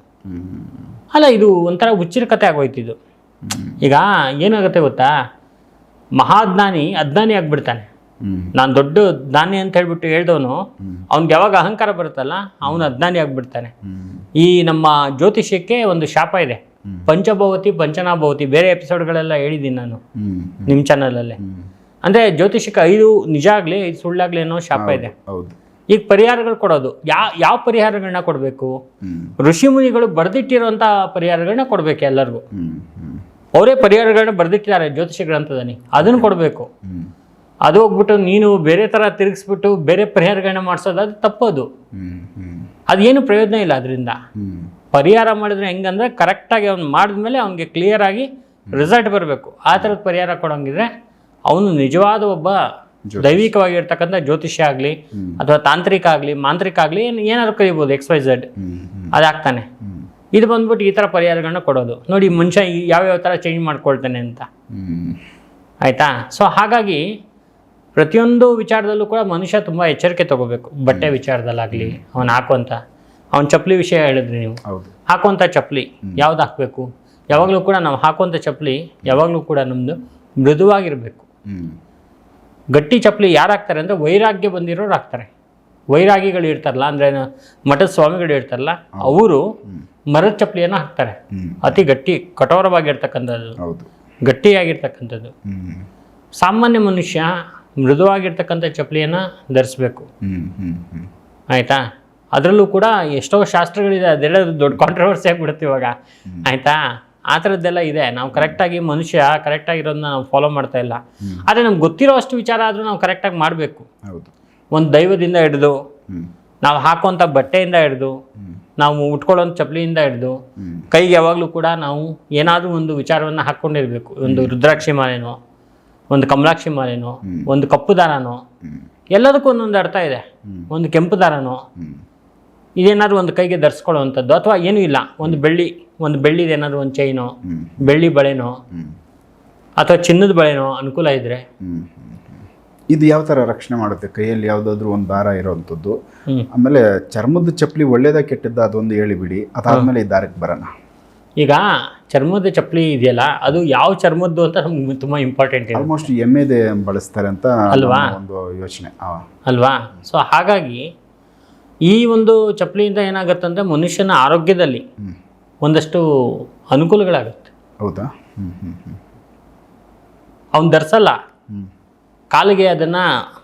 ಅಲ್ಲ ಇದು ಒಂಥರ ಹುಚ್ಚಿರ ಕತೆ ಆಗೋಯ್ತು ಇದು. ಈಗ ಏನಾಗುತ್ತೆ ಗೊತ್ತಾ? ಮಹಾಜ್ಞಾನಿ ಅಜ್ಞಾನಿ ಆಗ್ಬಿಡ್ತಾನೆ. ನಾನು ದೊಡ್ಡ ಜ್ಞಾನಿ ಅಂತ ಹೇಳ್ಬಿಟ್ಟು ಹೇಳ್ದವನು ಅವ್ನಿಗೆ ಯಾವಾಗ ಅಹಂಕಾರ ಬರುತ್ತಲ್ಲ ಅವನು ಅಜ್ಞಾನಿ ಆಗ್ಬಿಡ್ತಾನೆ. ಈ ನಮ್ಮ ಜ್ಯೋತಿಷ್ಯಕ್ಕೆ ಒಂದು ಶಾಪ ಇದೆ. ಪಂಚಭವತಿ ಪಂಚನಾಭವತಿ ಬೇರೆ ಎಪಿಸೋಡ್ಗಳೆಲ್ಲ ಹೇಳಿದ್ದೀನಿ ನಾನು ನಿಮ್ಮ ಚಾನಲಲ್ಲೇ ಅಂದ್ರೆ ಜ್ಯೋತಿಷಕ್ಕೆ ಐದು ನಿಜ ಆಗ್ಲಿ ಐದು ಸುಳ್ಳಾಗ್ಲಿ ಅನ್ನೋ ಶಾಪ ಇದೆ. ಈಗ ಪರಿಹಾರಗಳು ಕೊಡೋದು. ಯಾ ಯಾವ ಪರಿಹಾರಗಳನ್ನ ಕೊಡಬೇಕು? ಋಷಿ ಮುನಿಗಳು ಬರೆದಿಟ್ಟಿರುವಂತಹ ಪರಿಹಾರಗಳನ್ನ ಕೊಡಬೇಕು ಎಲ್ಲರಿಗೂ. ಅವರೇ ಪರಿಹಾರಗಳನ್ನ ಬರೆದಿಟ್ಟಿದ್ದಾರೆ ಜ್ಯೋತಿಷ್ಯ ಗ್ರಂಥದಲ್ಲಿ. ಅದನ್ನು ಕೊಡಬೇಕು. ಅದು ಹೋಗ್ಬಿಟ್ಟು ನೀನು ಬೇರೆ ತರ ತಿರುಗಿಸ್ಬಿಟ್ಟು ಬೇರೆ ಪರಿಹಾರಗಳನ್ನ ಮಾಡಿಸೋದು ಅದು ತಪ್ಪದು. ಅದೇನು ಪ್ರಯೋಜನ ಇಲ್ಲ ಅದರಿಂದ. ಪರಿಹಾರ ಮಾಡಿದ್ರೆ ಹೆಂಗಂದ್ರೆ ಕರೆಕ್ಟಾಗಿ ಅವ್ನು ಮಾಡಿದ್ಮೇಲೆ ಅವ್ನಿಗೆ ಕ್ಲಿಯರಾಗಿ ರಿಸಲ್ಟ್ ಬರಬೇಕು. ಆ ಥರದ ಪರಿಹಾರ ಕೊಡೋಂಗಿದ್ರೆ ಅವನು ನಿಜವಾದ ಒಬ್ಬ ದೈವಿಕವಾಗಿರ್ತಕ್ಕಂಥ ಜ್ಯೋತಿಷ್ಯ ಆಗಲಿ ಅಥವಾ ತಾಂತ್ರಿಕ ಆಗಲಿ ಮಾಂತ್ರಿಕ ಆಗಲಿ ಏನಾದರೂ ಕರಿಬೋದು ಎಕ್ಸ್ ವೈ ಝೆಡ್ ಅದಾಗ್ತಾನೆ. ಇದು ಬಂದ್ಬಿಟ್ಟು ಈ ಥರ ಪರಿಹಾರಗಳನ್ನ ಕೊಡೋದು. ನೋಡಿ ಮನುಷ್ಯ ಈ ಯಾವ್ಯಾವ ಥರ ಚೇಂಜ್ ಮಾಡ್ಕೊಳ್ತಾನೆ ಅಂತ. ಆಯಿತಾ? ಸೊ ಹಾಗಾಗಿ ಪ್ರತಿಯೊಂದು ವಿಚಾರದಲ್ಲೂ ಕೂಡ ಮನುಷ್ಯ ತುಂಬ ಎಚ್ಚರಿಕೆ ತಗೋಬೇಕು. ಬಟ್ಟೆ ವಿಚಾರದಲ್ಲಾಗಲಿ ಅವನು ಹಾಕುವಂಥ ಅವನ ಚಪ್ಪಲಿ ವಿಷಯ ಹೇಳಿದ್ರಿ ನೀವು. ಹಾಕುವಂಥ ಚಪ್ಪಲಿ ಯಾವ್ದು ಹಾಕಬೇಕು? ಯಾವಾಗಲೂ ಕೂಡ ನಾವು ಹಾಕುವಂಥ ಚಪ್ಪಲಿ ಯಾವಾಗಲೂ ಕೂಡ ನಮ್ಮದು ಮೃದುವಾಗಿರಬೇಕು. ಗಟ್ಟಿ ಚಪ್ಪಲಿ ಯಾರು ಹಾಕ್ತಾರೆ ಅಂದರೆ ವೈರಾಗ್ಯ ಬಂದಿರೋರು ಹಾಕ್ತಾರೆ. ವೈರಾಗಿಗಳು ಇರ್ತಾರಲ್ಲ ಅಂದರೆ ಮಠದ ಸ್ವಾಮಿಗಳು ಇರ್ತಾರಲ್ಲ ಅವರು ಮರದ ಚಪ್ಪಲಿಯನ್ನು ಹಾಕ್ತಾರೆ. ಅತಿ ಗಟ್ಟಿ ಕಠೋರವಾಗಿರ್ತಕ್ಕಂಥದ್ದು. ಗಟ್ಟಿಯಾಗಿರ್ತಕ್ಕಂಥದ್ದು. ಸಾಮಾನ್ಯ ಮನುಷ್ಯ ಮೃದುವಾಗಿರ್ತಕ್ಕಂಥ ಚಪ್ಪಲಿಯನ್ನು ಧರಿಸ್ಬೇಕು. ಆಯಿತಾ? ಅದರಲ್ಲೂ ಕೂಡ ಎಷ್ಟೋ ಶಾಸ್ತ್ರಗಳಿದೆ ಅದೆಲ್ಲ ದೊಡ್ಡ ಕಾಂಟ್ರವರ್ಸಿ ಆಗಿಬಿಡುತ್ತೆ ಇವಾಗ. ಆಯಿತಾ? ಆ ಥರದ್ದೆಲ್ಲ ಇದೆ. ನಾವು ಕರೆಕ್ಟಾಗಿ ಮನುಷ್ಯ ಕರೆಕ್ಟಾಗಿರೋದನ್ನ ನಾವು ಫಾಲೋ ಮಾಡ್ತಾ ಇಲ್ಲ. ಆದರೆ ನಮ್ಗೆ ಗೊತ್ತಿರೋ ಅಷ್ಟು ವಿಚಾರ ಆದರೂ ನಾವು ಕರೆಕ್ಟಾಗಿ ಮಾಡಬೇಕು. ಒಂದು ದೈವದಿಂದ ಹಿಡಿದು ನಾವು ಹಾಕುವಂಥ ಬಟ್ಟೆಯಿಂದ ಹಿಡಿದು ನಾವು ಉಟ್ಕೊಳೋ ಚಪ್ಪಲಿಯಿಂದ ಹಿಡಿದು ಕೈಗೆ ಯಾವಾಗಲೂ ಕೂಡ ನಾವು ಏನಾದರೂ ಒಂದು ವಿಚಾರವನ್ನು ಹಾಕ್ಕೊಂಡಿರ್ಬೇಕು ಒಂದು ರುದ್ರಾಕ್ಷಿ ಮಾಲೆನೋ ಒಂದು ಕಮಲಾಕ್ಷಿ ಮಾಲೆನೋ ಒಂದು ಕಪ್ಪು ದಾರನೋ ಎಲ್ಲದಕ್ಕೂ ಒಂದೊಂದು ಅರ್ಥ ಇದೆ. ಒಂದು ಕೆಂಪು ದಾರನೋ ಇದೇನಾದ್ರು ಒಂದು ಕೈಗೆ ಧರಿಸ್ಕೊಳ್ಳೋವಂಥದ್ದು ಅಥವಾ ಏನೂ ಇಲ್ಲ. ಒಂದು ಬೆಳ್ಳಿ ಒಂದು ಬೆಳ್ಳಿದು ಏನಾದ್ರು ಒಂದು ಚೈನೋ ಬೆಳ್ಳಿ ಬಳೆನೋ ಅಥವಾ ಚಿನ್ನದ ಬಳೆನೋ ಅನುಕೂಲ ಇದ್ದರೆ. ಇದು ಯಾವ ಥರ ರಕ್ಷಣೆ ಮಾಡುತ್ತೆ? ಕೈಯಲ್ಲಿ ಯಾವುದಾದ್ರೂ ಒಂದು ದಾರ ಇರೋವಂಥದ್ದು ಆಮೇಲೆ ಚರ್ಮದ ಚಪ್ಪಲಿ ಒಳ್ಳೇದ ಕೆಟ್ಟದ್ದ ಅದೊಂದು ಹೇಳಿಬಿಡಿ ಅದಾದ್ಮೇಲೆ ಈ ದಾರಕ್ಕೆ ಬರೋಣ. ಈಗ ಚರ್ಮದ ಚಪ್ಪಲಿ ಇದೆಯಲ್ಲ ಅದು ಯಾವ ಚರ್ಮದ್ದು ಅಂತ ನಮ್ಗೆ ತುಂಬ ಇಂಪಾರ್ಟೆಂಟ್ ಆಲ್ಮೋಸ್ಟ್ ಎಮ್ಮೆದೆ ಬಳಸ್ತಾರೆ ಅಂತ ಅಲ್ವಾ? ಒಂದು ಯೋಚನೆ. ಅಲ್ವಾ? ಸೊ ಹಾಗಾಗಿ ಈ ಒಂದು ಚಪ್ಪಲಿಯಿಂದ ಏನಾಗುತ್ತಂದ್ರೆ ಮನುಷ್ಯನ ಆರೋಗ್ಯದಲ್ಲಿ ಒಂದಷ್ಟು ಅನುಕೂಲಗಳಾಗುತ್ತೆ. ಹೌದಾ? ಅವ್ನು ಧರಿಸಲ್ಲ. ಕಾಲಿಗೆ ಅದನ್ನ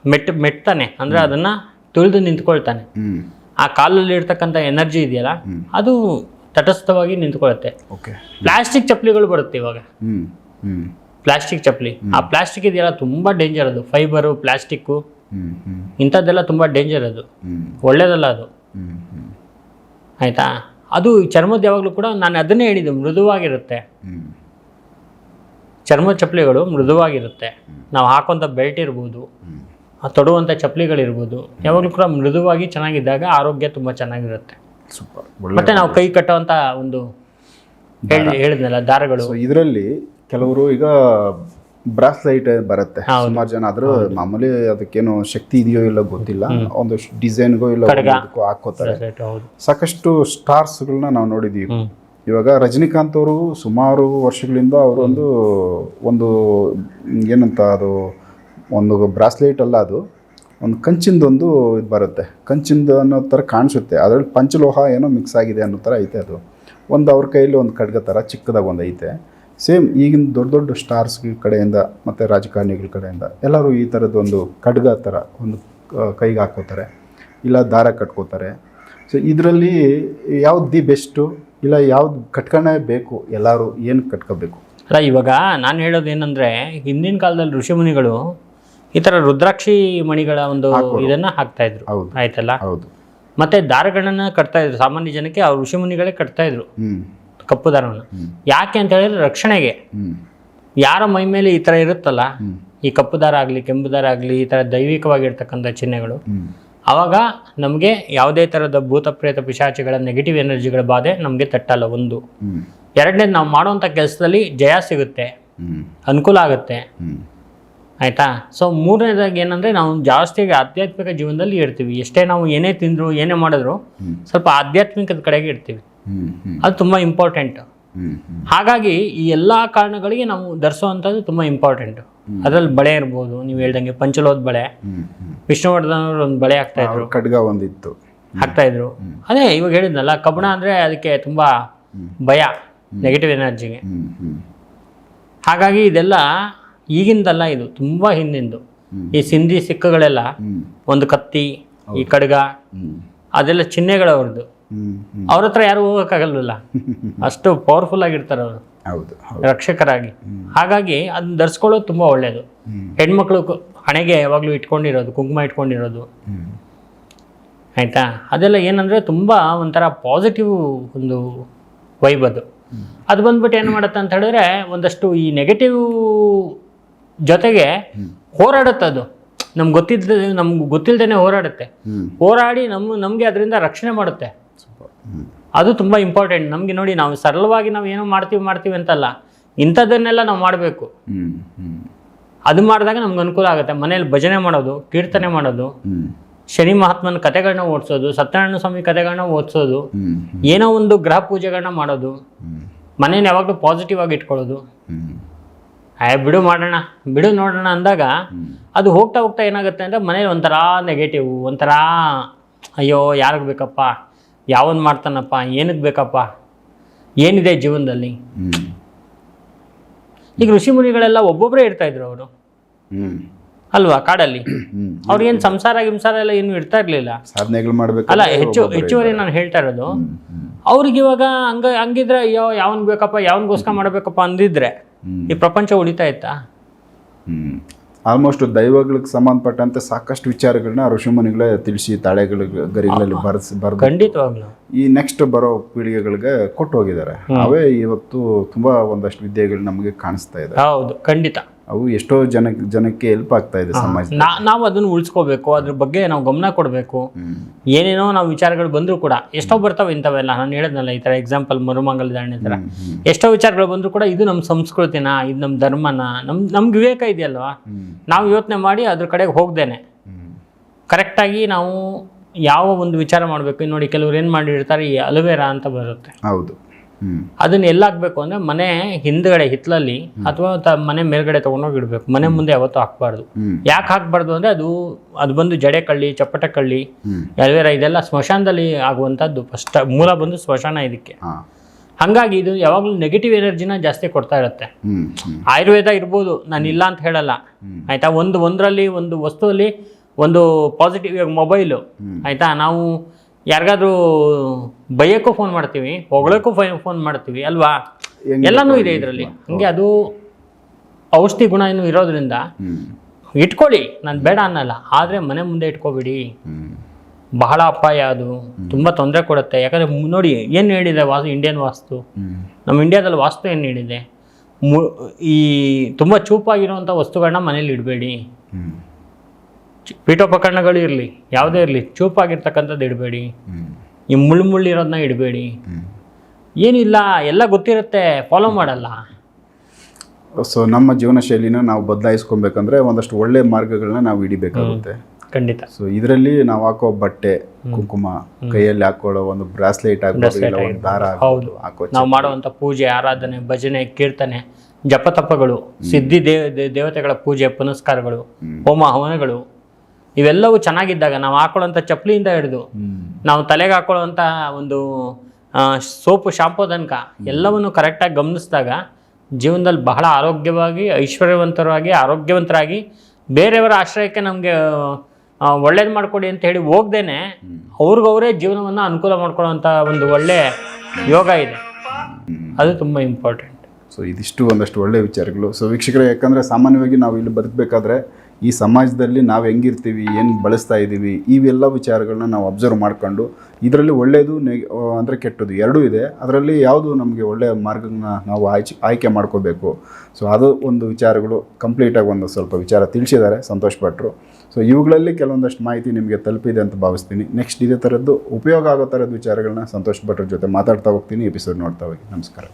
ಮೆಟ್ ಮೆಟ್ತಾನೆ. ಅಂದ್ರೆ ಅದನ್ನ ತುಳಿದು ನಿಂತ್ಕೊಳ್ತಾನೆ. ಆ ಕಾಲಲ್ಲಿ ಇರ್ತಕ್ಕಂಥ ಎನರ್ಜಿ ಇದೆಯಲ್ಲ ಅದು ತಟಸ್ಥವಾಗಿ ನಿಂತ್ಕೊಳ್ಳುತ್ತೆ ಓಕೆ ಪ್ಲಾಸ್ಟಿಕ್ ಚಪ್ಪಲಿಗಳು ಬರುತ್ತೆ ಇವಾಗ. ಪ್ಲಾಸ್ಟಿಕ್ ಚಪ್ಪಲಿ. ಆ ಪ್ಲಾಸ್ಟಿಕ್ ಇದೆಯಲ್ಲ ತುಂಬ ಡೇಂಜರ್ ಅದು. ಫೈಬರು ಪ್ಲಾಸ್ಟಿಕ್ಕು ಇಂಥದ್ದೆಲ್ಲ ತುಂಬ ಡೇಂಜರ್ ಅದು. ಒಳ್ಳೇದಲ್ಲ ಅದು. ಆಯಿತಾ? ಅದು ಚರ್ಮದ ಯಾವಾಗಲೂ ಕೂಡ ನಾನು ಅದನ್ನೇ ಹೇಳಿದ್ದು ಮೃದುವಾಗಿರುತ್ತೆ. ಹ್ಮ್ ಚರ್ಮದ ಚಪ್ಪಲಿಗಳು ಮೃದುವಾಗಿರುತ್ತೆ. ನಾವು ಹಾಕುವಂಥ ಬೆಲ್ಟ್ ಇರ್ಬೋದು ತೊಡುವಂಥ ಚಪ್ಪಲಿಗಳಿರ್ಬೋದು ಯಾವಾಗಲೂ ಕೂಡ ಮೃದುವಾಗಿ ಚೆನ್ನಾಗಿದ್ದಾಗ ಆರೋಗ್ಯ ತುಂಬ ಚೆನ್ನಾಗಿರುತ್ತೆ. ಸೂಪರ್. ಮತ್ತೆ ನಾವು ಕೈ ಕಟ್ಟುವಂಥ ಒಂದು ಹೇಳಿ ಹೇಳಿದ್ನಲ್ಲ ದಾರಗಳು. ಇದರಲ್ಲಿ ಕೆಲವರು ಈಗ ಬ್ರಾಸ್ಲೈಟ್ ಬರುತ್ತೆ. ಸುಮಾರು ಜನ ಆದ್ರೂ ಮಾಮೂಲಿ ಅದಕ್ಕೇನು ಶಕ್ತಿ ಇದೆಯೋ ಇಲ್ಲ ಗೊತ್ತಿಲ್ಲ. ಒಂದಷ್ಟು ಡಿಸೈನ್ಗೋ ಇಲ್ಲ ಹಾಕೋತಾರೆ. ಸಾಕಷ್ಟು ಸ್ಟಾರ್ಸ್ಗಳನ್ನ ನಾವು ನೋಡಿದೀವಿ. ಇವಾಗ ರಜನಿಕಾಂತ್ ಅವರು ಸುಮಾರು ವರ್ಷಗಳಿಂದ ಅವರೊಂದು ಒಂದು ಏನಂತ ಅದು, ಒಂದು ಬ್ರಾಸ್ಲೇಟ್ ಅಲ್ಲ ಅದು, ಒಂದು ಕಂಚಿಂದೊಂದು ಇದು ಬರುತ್ತೆ. ಕಂಚಿಂದ ಅನ್ನೋ ಥರ ಕಾಣಿಸುತ್ತೆ. ಅದರಲ್ಲಿ ಪಂಚಲೋಹ ಏನೋ ಮಿಕ್ಸ್ ಆಗಿದೆ ಅನ್ನೋ ಥರ ಐತೆ ಅದು. ಒಂದು ಅವ್ರ ಕೈಯಲ್ಲಿ ಒಂದು ಖಡ್ಗ ಥರ ಚಿಕ್ಕದಾಗ ಒಂದು ಐತೆ. ಸೇಮ್ ಈಗಿನ ದೊಡ್ಡ ದೊಡ್ಡ ಸ್ಟಾರ್ಸ್ ಕಡೆಯಿಂದ ಮತ್ತು ರಾಜಕಾರಣಿಗಳ ಕಡೆಯಿಂದ ಎಲ್ಲರೂ ಈ ಥರದ್ದು ಒಂದು ಖಡ್ಗ ಥರ ಒಂದು ಕೈಗೆ ಹಾಕೋತಾರೆ ಇಲ್ಲ ದಾರ ಕಟ್ಕೋತಾರೆ. ಸೊ ಇದರಲ್ಲಿ ಯಾವ್ದು ದಿ ಬೆಸ್ಟು ಇಲ್ಲ ಯಾವ್ದು ಕಟ್ಕೊಂಡೇ ಬೇಕು ಎಲ್ಲರೂ ಏನು ಕಟ್ಕೋಬೇಕು? ಅಲ್ಲ ಇವಾಗ ನಾನು ಹೇಳೋದು ಏನಂದ್ರೆ ಹಿಂದಿನ ಕಾಲದಲ್ಲಿ ಋಷಿಮುನಿಗಳು ಈ ತರ ರುದ್ರಾಕ್ಷಿ ಮಣಿಗಳ ಒಂದು ಇದನ್ನ ಹಾಕ್ತಾ ಇದ್ರು. ಆಯ್ತಲ್ಲ? ಹೌದು. ಮತ್ತೆ ದಾರಗಳನ್ನ ಕಟ್ತಾ ಇದ್ರು. ಸಾಮಾನ್ಯ ಜನಕ್ಕೆ ಅವ್ರು ಋಷಿಮುನಿಗಳೇ ಕಟ್ತಾ ಇದ್ರು. ಕಪ್ಪು ದಾರವನ್ನು ಯಾಕೆ ಅಂತ ಹೇಳಿದ್ರೆ ರಕ್ಷಣೆಗೆ. ಯಾರ ಮೈ ಮೇಲೆ ಈ ತರ ಇರುತ್ತಲ್ಲ? ಈ ಕಪ್ಪು ದಾರ ಆಗಲಿ ಕೆಂಪು ದಾರ ಆಗಲಿ ಈ ತರ ದೈವಿಕವಾಗಿರ್ತಕ್ಕಂಥ ಚಿಹ್ನೆಗಳು. ಆವಾಗ ನಮಗೆ ಯಾವುದೇ ಥರದ ಭೂತ ಪ್ರೇತ ಪಿಶಾಚಿಗಳ ನೆಗೆಟಿವ್ ಎನರ್ಜಿಗಳ ಬಾಧೆ ನಮಗೆ ತಟ್ಟಲ್ಲ ಒಂದು. ಎರಡನೇದು ನಾವು ಮಾಡುವಂಥ ಕೆಲಸದಲ್ಲಿ ಜಯ ಸಿಗುತ್ತೆ. ಅನುಕೂಲ ಆಗುತ್ತೆ. ಆಯಿತಾ? ಸೊ ಮೂರನೇದಾಗಿ ಏನಂದರೆ ನಾವು ಜಾಸ್ತಿ ಆಧ್ಯಾತ್ಮಿಕ ಜೀವನದಲ್ಲಿ ಇರ್ತೀವಿ. ಎಷ್ಟೇ ನಾವು ಏನೇ ತಿಂದರು ಏನೇ ಮಾಡಿದ್ರು ಸ್ವಲ್ಪ ಆಧ್ಯಾತ್ಮಿಕದ ಕಡೆಗೆ ಇರ್ತೀವಿ. ಅದು ತುಂಬ ಇಂಪಾರ್ಟೆಂಟ್ ಹಾಗಾಗಿ ಈ ಎಲ್ಲ ಕಾರಣಗಳಿಗೆ ನಾವು ಧರಿಸುವಂಥದ್ದು ತುಂಬ ಇಂಪಾರ್ಟೆಂಟು ಅದರಲ್ಲಿ ಬಳೆ ಇರ್ಬೋದು ನೀವು ಹೇಳ್ದಂಗೆ ಪಂಚಲೋದ್ ಬಳೆ. ವಿಷ್ಣುವರ್ಧನ್ ಅವರು ಒಂದು ಬಳೆ ಹಾಕ್ತಾ ಇದ್ರು. ಖಡ್ಗ ಒಂದಿತ್ತು. ಹಾಕ್ತಾ ಇದ್ರು. ಅದೇ ಇವಾಗ ಹೇಳಿದ್ನಲ್ಲ ಕಬ್ಬಣ ಅಂದ್ರೆ ಅದಕ್ಕೆ ತುಂಬಾ ಭಯ ನೆಗೆಟಿವ್ ಎನರ್ಜಿಗೆ ಹಾಗಾಗಿ ಇದೆಲ್ಲ ಈಗಿಂದಲ್ಲ ಇದು ತುಂಬಾ ಹಿಂದಿಂದು. ಈ ಸಿಂಧಿ ಸಿಕ್ಕಗಳೆಲ್ಲ ಒಂದು ಕತ್ತಿ ಈ ಕಡ್ಗ ಅದೆಲ್ಲ ಚಿಹ್ನೆಗಳವ್ರದ್ದು. ಅವ್ರ ಹತ್ರ ಯಾರು ಹೋಗೋಕ್ಕಾಗಲ್ವಲ್ಲ? [laughs] ಅಷ್ಟು ಪವರ್ಫುಲ್ ಆಗಿರ್ತಾರೆ ಅವರು. ಹೌದು ರಕ್ಷಕರಾಗಿ. ಹಾಗಾಗಿ ಅದನ್ನ ಧರಿಸ್ಕೊಳ್ಳೋದು ತುಂಬಾ ಒಳ್ಳೇದು. ಹೆಣ್ಮಕ್ಳು ಹಣೆಗೆ ಯಾವಾಗಲೂ ಇಟ್ಕೊಂಡಿರೋದು ಕುಂಕುಮ ಇಟ್ಕೊಂಡಿರೋದು. ಆಯ್ತಾ? ಅದೆಲ್ಲ ಏನಂದ್ರೆ ತುಂಬಾ ಒಂಥರ ಪಾಸಿಟಿವ್ ಒಂದು ವೈಬ್ ಅದು. ಅದು ಬಂದ್ಬಿಟ್ಟು ಏನು ಮಾಡುತ್ತೆ ಅಂತ ಹೇಳಿದ್ರೆ ಒಂದಷ್ಟು ಈ ನೆಗೆಟಿವ್ ಜೊತೆಗೆ ಹೋರಾಡುತ್ತೆ ಅದು. ನಮ್ಗೆ ಗೊತ್ತಿದ್ದ ನಮ್ಗೆ ಗೊತ್ತಿಲ್ಲದೇ ಹೋರಾಡುತ್ತೆ. ಹೋರಾಡಿ ನಮ್ಮ ನಮಗೆ ಅದರಿಂದ ರಕ್ಷಣೆ ಮಾಡುತ್ತೆ. ಅದು ತುಂಬ ಇಂಪಾರ್ಟೆಂಟ್ ನಮಗೆ ನೋಡಿ ನಾವು ಸರಳವಾಗಿ ನಾವು ಏನೋ ಮಾಡ್ತೀವಿ ಮಾಡ್ತೀವಿ ಅಂತಲ್ಲ ಇಂಥದ್ದನ್ನೆಲ್ಲ ನಾವು ಮಾಡಬೇಕು. ಅದು ಮಾಡಿದಾಗ ನಮ್ಗೆ ಅನುಕೂಲ ಆಗುತ್ತೆ. ಮನೇಲಿ ಭಜನೆ ಮಾಡೋದು ಕೀರ್ತನೆ ಮಾಡೋದು ಶನಿ ಮಹಾತ್ಮನ ಕಥೆಗಳನ್ನ ಓದಿಸೋದು ಸತ್ಯನಾರಾಯಣ ಸ್ವಾಮಿ ಕಥೆಗಳನ್ನ ಓದಿಸೋದು ಏನೋ ಒಂದು ಗ್ರಹ ಪೂಜೆಗಳನ್ನ ಮಾಡೋದು ಮನೇನ ಯಾವಾಗಲೂ ಪಾಸಿಟಿವ್ ಆಗಿ ಇಟ್ಕೊಳ್ಳೋದು. ಆಯ್ ಬಿಡು ಮಾಡೋಣ ಬಿಡು ನೋಡೋಣ ಅಂದಾಗ ಅದು ಹೋಗ್ತಾ ಹೋಗ್ತಾ ಏನಾಗುತ್ತೆ ಅಂದರೆ ಮನೇಲಿ ಒಂಥರ ನೆಗೆಟಿವ್ ಒಂಥರ ಅಯ್ಯೋ ಯಾರಿಗೆ ಬೇಕಪ್ಪ? ಯಾವನ್ ಮಾಡ್ತಾನಪ್ಪ? ಏನಕ್ಕೆ ಬೇಕಪ್ಪ? ಏನಿದೆ ಜೀವನದಲ್ಲಿ? ಈಗ ಋಷಿ ಮುನಿಗಳೆಲ್ಲ ಒಬ್ಬೊಬ್ಬರೇ ಇರ್ತಾ ಇದ್ರು ಅವರು. ಹ್ಮ್. ಅಲ್ವಾ ಕಾಡಲ್ಲಿ? ಅವ್ರಿಗೇನು ಸಂಸಾರ ಗಿಂಸಾರ ಎಲ್ಲ ಏನು ಇರ್ತಾ ಇರಲಿಲ್ಲ. ಸಾಧನೆಗಳು ಮಾಡ್ಬೇಕು ಅಲ್ಲ ಹೆಚ್ಚು ಹೆಚ್ಚುವರಿ ನಾನು ಹೇಳ್ತಾ ಇರೋದು ಅವ್ರಿಗೆ ಇವಾಗ ಹಂಗ ಹಂಗಿದ್ರೆ ಅಯ್ಯೋ ಯಾವನ್ ಬೇಕಪ್ಪ ಯಾವನ್ಗೋಸ್ಕರ ಮಾಡ್ಬೇಕಪ್ಪ ಅಂದಿದ್ರೆ ಈ ಪ್ರಪಂಚ ಉಳಿತಾ ಇತ್ತಾ? ಹ್ಮ್. ಆಲ್ಮೋಸ್ಟ್ ದೈವಗಳಿಗೆ ಸಂಬಂಧಪಟ್ಟಂತೆ ಸಾಕಷ್ಟು ವಿಚಾರಗಳನ್ನ ಋಷಿಮುನಿಗಳೇ ತಿಳಿಸಿ ತಾಳೆಗಳ ಗರಿಗಳಲ್ಲಿ ಬರೆಸಿ ಬರ್ ಈ ನೆಕ್ಸ್ಟ್ ಬರೋ ಪೀಳಿಗೆಗಳಿಗೆ ಕೊಟ್ಟು ಹೋಗಿದ್ದಾರೆ. ಅವೇ ಇವತ್ತು ತುಂಬಾ ಒಂದಷ್ಟು ವಿದ್ಯೆಗಳು ನಮಗೆ ಕಾಣಿಸ್ತಾ ಇದೆ. ಹೌದು ಖಂಡಿತ. ಅವು ಎಷ್ಟೋ ಜನ ಜನಕ್ಕೆ ಹೆಲ್ಪ್ ಆಗ್ತಾ ಇದೆ ಸಮಾಜ ನಾವು ಅದನ್ನು ಉಳಿಸ್ಕೋಬೇಕು ಅದ್ರ ಬಗ್ಗೆ ನಾವು ಗಮನ ಕೊಡಬೇಕು. ಏನೇನೋ ನಾವು ವಿಚಾರಗಳು ಬಂದರೂ ಕೂಡ ಎಷ್ಟೋ ಬರ್ತಾವೆ ಇಂಥವೆಲ್ಲ ನಾನು ಹೇಳಿದ್ನಲ್ಲ ಈ ಥರ ಎಕ್ಸಾಂಪಲ್ ಮರುಮಂಗಲ ದಾಣಿ ಥರ ಎಷ್ಟೋ ವಿಚಾರಗಳು ಬಂದರೂ ಕೂಡ ಇದು ನಮ್ಮ ಸಂಸ್ಕೃತಿನ ಇದು ನಮ್ಮ ಧರ್ಮನ ನಮ್ಮ ನಮ್ಗೆ ವಿವೇಕ ಇದೆಯಲ್ವಾ? ನಾವು ಯೋಚನೆ ಮಾಡಿ ಅದ್ರ ಕಡೆಗೆ ಹೋಗ್ದೇನೆ. ಕರೆಕ್ಟಾಗಿ ನಾವು ಯಾವ ಒಂದು ವಿಚಾರ ಮಾಡಬೇಕು ನೋಡಿ ಕೆಲವ್ರು ಏನು ಮಾಡಿರ್ತಾರೆ ಈ ಅಲುವೇರಾ ಅಂತ ಬರುತ್ತೆ. ಹೌದು. ಅದನ್ನ ಎಲ್ಲ ಹಾಕ್ಬೇಕು ಅಂದರೆ ಮನೆ ಹಿಂದ್ಗಡೆ ಹಿತ್ತಲಲ್ಲಿ ಅಥವಾ ಮನೆ ಮೇಲ್ಗಡೆ ತಗೊಂಡೋಗಿ ಇಡ್ಬೇಕು. ಮನೆ ಮುಂದೆ ಯಾವತ್ತೂ ಹಾಕ್ಬಾರ್ದು. ಯಾಕೆ ಹಾಕ್ಬಾರ್ದು ಅಂದ್ರೆ ಅದು ಅದು ಬಂದು ಜಡೆ ಕಳ್ಳಿ ಚಪ್ಪಟ ಕಳ್ಳಿ ಎಲ್ವೇರ ಇದೆಲ್ಲ ಸ್ಮಶಾನದಲ್ಲಿ ಆಗುವಂತದ್ದು ಫಸ್ಟ್. ಮೂಲ ಬಂದು ಸ್ಮಶಾನ ಇದಕ್ಕೆ. ಹಂಗಾಗಿ ಇದು ಯಾವಾಗಲೂ ನೆಗೆಟಿವ್ ಎನರ್ಜಿನ ಜಾಸ್ತಿ ಕೊಡ್ತಾ ಇರುತ್ತೆ. ಆಯುರ್ವೇದ ಇರ್ಬೋದು ನಾನು ಇಲ್ಲ ಅಂತ ಹೇಳಲ್ಲ. ಆಯ್ತಾ? ಒಂದು ಒಂದರಲ್ಲಿ ಒಂದು ವಸ್ತುವಲ್ಲಿ ಒಂದು ಪಾಸಿಟಿವ್ ಇವಾಗ ಮೊಬೈಲು ಆಯಿತಾ? ನಾವು ಯಾರಿಗಾದ್ರೂ ಬೈಯಕ್ಕೂ ಫೋನ್ ಮಾಡ್ತೀವಿ ಹೊಗಳಕ್ಕೂ ಫೋನ್ ಮಾಡ್ತೀವಿ ಅಲ್ವಾ? ಎಲ್ಲನೂ ಇದೆ ಇದರಲ್ಲಿ. ಹಂಗೆ ಅದು ಔಷಧಿ ಗುಣ ಏನು ಇರೋದ್ರಿಂದ ಇಟ್ಕೊಳ್ಳಿ. ನಾನು ಬೇಡ ಅನ್ನಲ್ಲ. ಆದರೆ ಮನೆ ಮುಂದೆ ಇಟ್ಕೋಬಿಡಿ. ಬಹಳ ಅಪಾಯ ಅದು. ತುಂಬ ತೊಂದರೆ ಕೊಡುತ್ತೆ. ಯಾಕಂದರೆ ನೋಡಿ ಏನು ಹೇಳಿದೆ ವಾಸ್ತು ಇಂಡಿಯನ್ ವಾಸ್ತು? ನಮ್ಮ ಇಂಡಿಯಾದಲ್ಲಿ ವಾಸ್ತು ಏನು ಹೇಳಿದೆ? ಮು ಈ ತುಂಬ ಚೂಪಾಗಿರುವಂಥ ವಸ್ತುಗಳನ್ನ ಮನೇಲಿ ಇಡಬೇಡಿ. ಪೀಠೋಪಕರಣಗಳು ಇರಲಿ ಯಾವುದೇ ಇರಲಿ ಚೂಪಾಗಿರ್ತಕ್ಕಂಥದ್ದು ಇಡಬೇಡಿ. ಈ ಮುಳ್ಳು ಮುಳ್ಳಿರೋದನ್ನ ಇಡಬೇಡಿ. ಏನಿಲ್ಲ ಎಲ್ಲ ಗೊತ್ತಿರುತ್ತೆ ಫಾಲೋ ಮಾಡಲ್ಲ. ಸೊ ನಮ್ಮ ಜೀವನ ಶೈಲಿನ ನಾವು ಬದಲಾಯಿಸ್ಕೊಬೇಕಂದ್ರೆ ಒಂದಷ್ಟು ಒಳ್ಳೆ ಮಾರ್ಗಗಳನ್ನ ನಾವು ಹಿಡಿಬೇಕಾಗುತ್ತೆ. ಖಂಡಿತ. ಸೊ ಇದರಲ್ಲಿ ನಾವು ಹಾಕೋ ಬಟ್ಟೆ ಕುಂಕುಮ ಕೈಯಲ್ಲಿ ಹಾಕೊಳ್ಳೋ ಒಂದು ಬ್ರಾಸ್ಲೆಟ್ ಒಂದು ದಾರ ಹಾಕೋ ನಾವು ಮಾಡುವಂಥ ಪೂಜೆ ಆರಾಧನೆ ಭಜನೆ ಕೀರ್ತನೆ ಜಪತಪಗಳು ಸಿದ್ಧಿ ದೇವ ದೇವತೆಗಳ ಪೂಜೆ ಪುನಸ್ಕಾರಗಳು ಹೋಮ ಹವನಗಳು ಇವೆಲ್ಲವೂ ಚೆನ್ನಾಗಿದ್ದಾಗ ನಾವು ಹಾಕೊಳ್ಳೋಂಥ ಚಪ್ಪಲಿಯಿಂದ ಹಿಡಿದು ನಾವು ತಲೆಗೆ ಹಾಕೊಳ್ಳುವಂಥ ಒಂದು ಸೋಪು ಶಾಂಪು ತನಕ ಎಲ್ಲವನ್ನು ಕರೆಕ್ಟಾಗಿ ಗಮನಿಸಿದಾಗ ಜೀವನದಲ್ಲಿ ಬಹಳ ಆರೋಗ್ಯವಾಗಿ ಐಶ್ವರ್ಯವಂತರಾಗಿ ಆರೋಗ್ಯವಂತರಾಗಿ ಬೇರೆಯವರ ಆಶ್ರಯಕ್ಕೆ ನಮಗೆ ಒಳ್ಳೇದು ಮಾಡಿಕೊಡಿ ಅಂತ ಹೇಳಿ ಹೋಗ್ದೇನೆ ಅವ್ರಿಗವರೇ ಜೀವನವನ್ನು ಅನುಕೂಲ ಮಾಡ್ಕೊಳ್ಳೋವಂಥ ಒಂದು ಒಳ್ಳೆ ಯೋಗ ಇದೆ. ಅದು ತುಂಬ ಇಂಪಾರ್ಟೆಂಟ್ ಸೊ ಇದಿಷ್ಟು ಒಂದಷ್ಟು ಒಳ್ಳೆ ವಿಚಾರಗಳು. ಸೊ ವೀಕ್ಷಕರೇ ಯಾಕಂದರೆ ಸಾಮಾನ್ಯವಾಗಿ ನಾವು ಇಲ್ಲಿ ಬದುಕಬೇಕಾದ್ರೆ ಈ ಸಮಾಜದಲ್ಲಿ ನಾವು ಹೆಂಗಿರ್ತೀವಿ, ಏನು ಬಳಸ್ತಾ ಇದ್ದೀವಿ ಇವೆಲ್ಲ ವಿಚಾರಗಳನ್ನ ನಾವು ಅಬ್ಸರ್ವ್ ಮಾಡ್ಕೊಂಡು, ಇದರಲ್ಲಿ ಒಳ್ಳೆಯದು ನೆ ಅಂದರೆ ಕೆಟ್ಟದ್ದು ಎರಡೂ ಇದೆ. ಅದರಲ್ಲಿ ಯಾವುದು ನಮಗೆ ಒಳ್ಳೆಯ ಮಾರ್ಗನ ನಾವು ಆಯ್ಕೆ ಆಯ್ಕೆ ಮಾಡ್ಕೋಬೇಕು. ಸೊ ಅದು ಒಂದು ವಿಚಾರಗಳು ಕಂಪ್ಲೀಟಾಗಿ ಒಂದು ಸ್ವಲ್ಪ ವಿಚಾರ ತಿಳಿಸಿದ್ದಾರೆ ಸಂತೋಷಪಟ್ಟರು ಸೊ ಇವುಗಳಲ್ಲಿ ಕೆಲವೊಂದಷ್ಟು ಮಾಹಿತಿ ನಿಮಗೆ ತಲುಪಿದೆ ಅಂತ ಭಾವಿಸ್ತೀನಿ. ನೆಕ್ಸ್ಟ್ ಇದೇ ಥರದ್ದು ಉಪಯೋಗ ಆಗೋ ಥರದ ವಿಚಾರಗಳನ್ನ ಸಂತೋಷ್ ಭಟ್ರ ಜೊತೆ ಮಾತಾಡ್ತಾ ಹೋಗ್ತೀನಿ ಎಪಿಸೋಡ್ ನೋಡ್ತಾ ಹೋಗಿ. ನಮಸ್ಕಾರ.